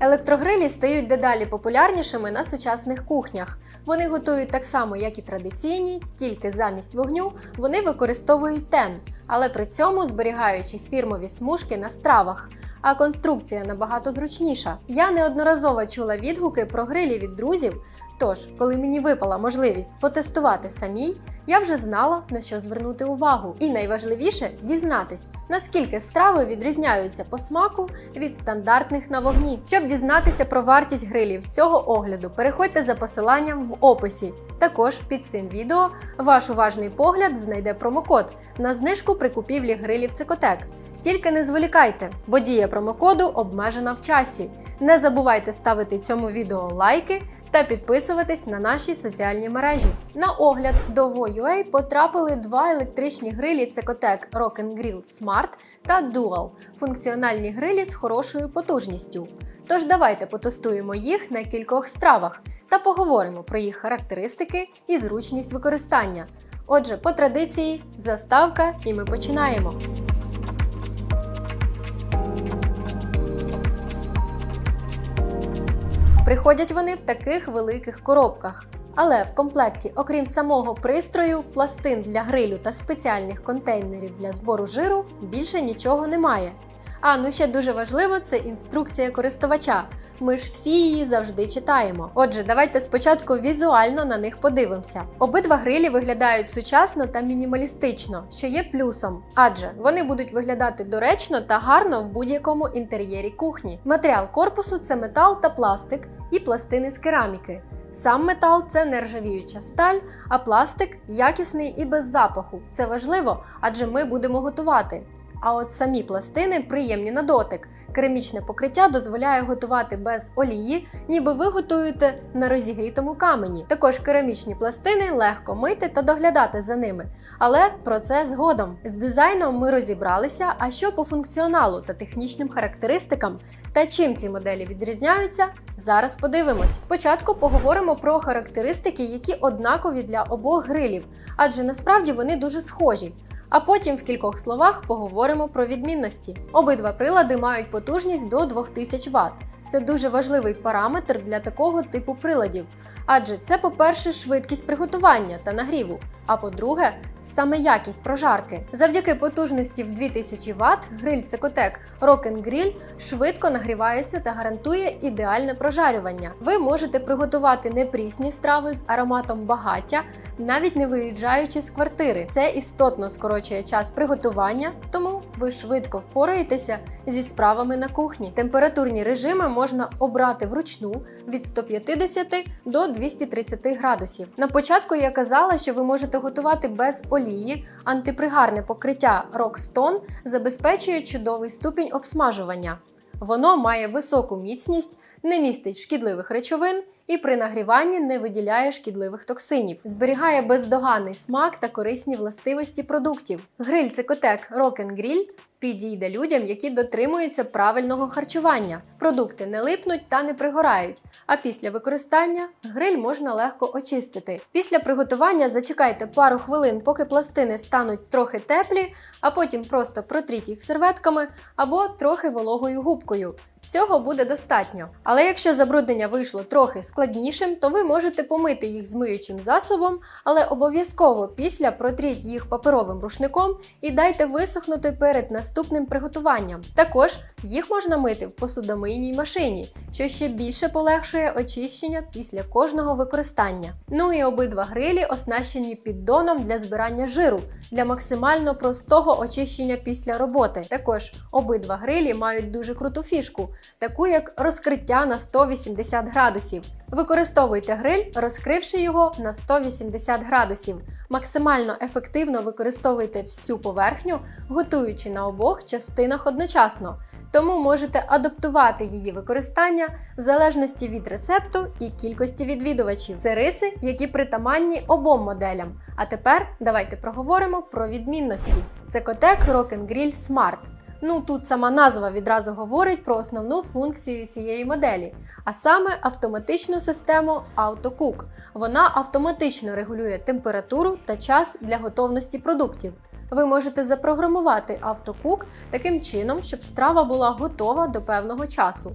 Електрогрилі стають дедалі популярнішими на сучасних кухнях. Вони готують так само, як і традиційні, тільки замість вогню вони використовують тен, але при цьому зберігаючи фірмові смужки на стравах. А конструкція набагато зручніша. Я неодноразово чула відгуки про грилі від друзів. Тож, коли мені випала можливість потестувати самій, я вже знала на що звернути увагу. І найважливіше дізнатись, наскільки страви відрізняються по смаку від стандартних на вогні. Щоб дізнатися про вартість грилів з цього огляду, переходьте за посиланням в описі. Також під цим відео ваш уважний погляд знайде промокод на знижку при купівлі грилів Цикотек. Тільки не зволікайте, бо дія промокоду обмежена в часі. Не забувайте ставити цьому відео лайки та підписуватись на наші соціальні мережі. На огляд до Vo.ua потрапили два електричні грилі Cecotec Rock Grill Smart та Dual – функціональні грилі з хорошою потужністю. Тож давайте потестуємо їх на кількох стравах та поговоримо про їх характеристики і зручність використання. Отже, по традиції, заставка, і ми починаємо. Приходять вони в таких великих коробках. Але в комплекті, окрім самого пристрою, пластин для грилю та спеціальних контейнерів для збору жиру, більше нічого немає. А ну ще дуже важливо це інструкція користувача. Ми ж всі її завжди читаємо. Отже, давайте спочатку візуально на них подивимося. Обидва грилі виглядають сучасно та мінімалістично, що є плюсом, адже вони будуть виглядати доречно та гарно в будь-якому інтер'єрі кухні. Матеріал корпусу це метал та пластик і пластини з кераміки. Сам метал це нержавіюча сталь, а пластик якісний і без запаху. Це важливо, адже ми будемо готувати. А от самі пластини приємні на дотик. Керамічне покриття дозволяє готувати без олії, ніби ви готуєте на розігрітому камені. Також керамічні пластини легко мити та доглядати за ними. Але про це згодом. З дизайном ми розібралися, а що по функціоналу та технічним характеристикам та чим ці моделі відрізняються, зараз подивимось. Спочатку поговоримо про характеристики, які однакові для обох грилів, адже насправді вони дуже схожі. А потім в кількох словах поговоримо про відмінності. Обидва прилади мають потужність до 2000 Вт. Це дуже важливий параметр для такого типу приладів, адже це, по-перше, швидкість приготування та нагріву, а по-друге, саме якість прожарки. Завдяки потужності в 2000 Вт гриль Cecotec Rock Grill швидко нагрівається та гарантує ідеальне прожарювання. Ви можете приготувати непрісні страви з ароматом багаття, навіть не виїжджаючи з квартири. Це істотно скорочує час приготування, тому ви швидко впораєтеся зі справами на кухні. Температурні режими можна обрати вручну від 150 до 230 градусів. На початку я казала, що ви можете готувати без олії. Антипригарне покриття Rockstone забезпечує чудовий ступінь обсмажування. Воно має високу міцність, не містить шкідливих речовин і при нагріванні не виділяє шкідливих токсинів, зберігає бездоганний смак та корисні властивості продуктів. Гриль Cecotec Rock Grill підійде людям, які дотримуються правильного харчування. Продукти не липнуть та не пригорають. А після використання гриль можна легко очистити. Після приготування зачекайте пару хвилин, поки пластини стануть трохи теплі, а потім просто протріть їх серветками або трохи вологою губкою. Цього буде достатньо. Але якщо забруднення вийшло трохи складнішим, то ви можете помити їх змиючим засобом, але обов'язково після протріть їх паперовим рушником і дайте висохнути перед наступним приготуванням. Також їх можна мити в посудомийній машині, що ще більше полегшує очищення після кожного використання. Ну і обидва грилі оснащені піддоном для збирання жиру для максимально простого очищення після роботи. Також обидва грилі мають дуже круту фішку таку як розкриття на 180 градусів. Використовуйте гриль, розкривши його на 180 градусів. Максимально ефективно використовуйте всю поверхню, готуючи на обох частинах одночасно. Тому можете адаптувати її використання в залежності від рецепту і кількості відвідувачів. Це риси, які притаманні обом моделям. А тепер давайте проговоримо про відмінності. Це Cotec Rock Grill Smart. Ну тут сама назва відразу говорить про основну функцію цієї моделі, а саме автоматичну систему AutoCook. Вона автоматично регулює температуру та час для готовності продуктів. Ви можете запрограмувати автокук таким чином, щоб страва була готова до певного часу.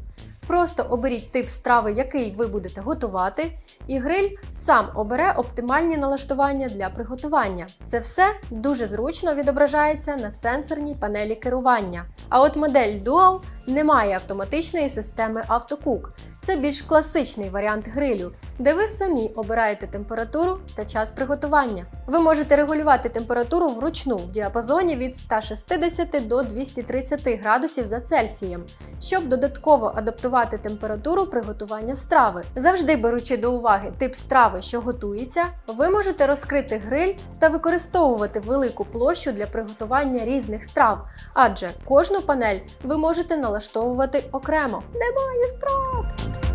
Просто оберіть тип страви, який ви будете готувати, і гриль сам обере оптимальні налаштування для приготування. Це все дуже зручно відображається на сенсорній панелі керування. А от модель Dual не має автоматичної системи AutoCook. Це більш класичний варіант грилю, де ви самі обираєте температуру та час приготування. Ви можете регулювати температуру вручну в діапазоні від 160 до 230 градусів за Цельсієм, щоб додатково адаптувати температуру приготування страви. Завжди беручи до уваги тип страви, що готується, ви можете розкрити гриль та використовувати велику площу для приготування різних страв, адже кожну панель ви можете налаштовувати окремо. Немає страв!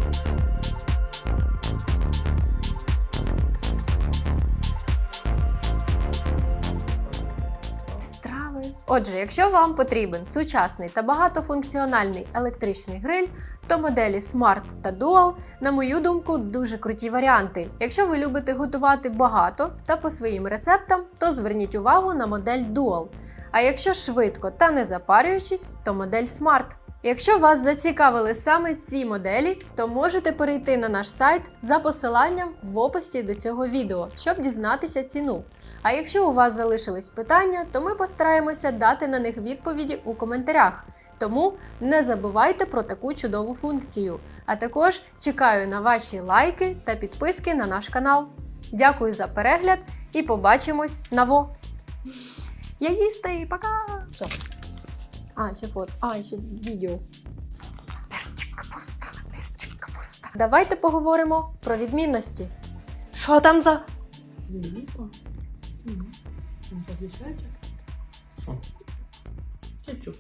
Отже, якщо вам потрібен сучасний та багатофункціональний електричний гриль, то моделі Smart та Dual, на мою думку, дуже круті варіанти. Якщо ви любите готувати багато та по своїм рецептам, то зверніть увагу на модель Dual. А якщо швидко та не запарюючись, то модель Smart. Якщо вас зацікавили саме ці моделі, то можете перейти на наш сайт за посиланням в описі до цього відео, щоб дізнатися ціну. А якщо у вас залишились питання, то ми постараємося дати на них відповіді у коментарях. Тому не забувайте про таку чудову функцію. А також чекаю на ваші лайки та підписки на наш канал. Дякую за перегляд і побачимось на во! Я їсти, пока! А, ще фото. А, ще відео. Перчик капуста, перчик капуста. Давайте поговоримо про відмінності. Що там за. Що? Чуть-чуть.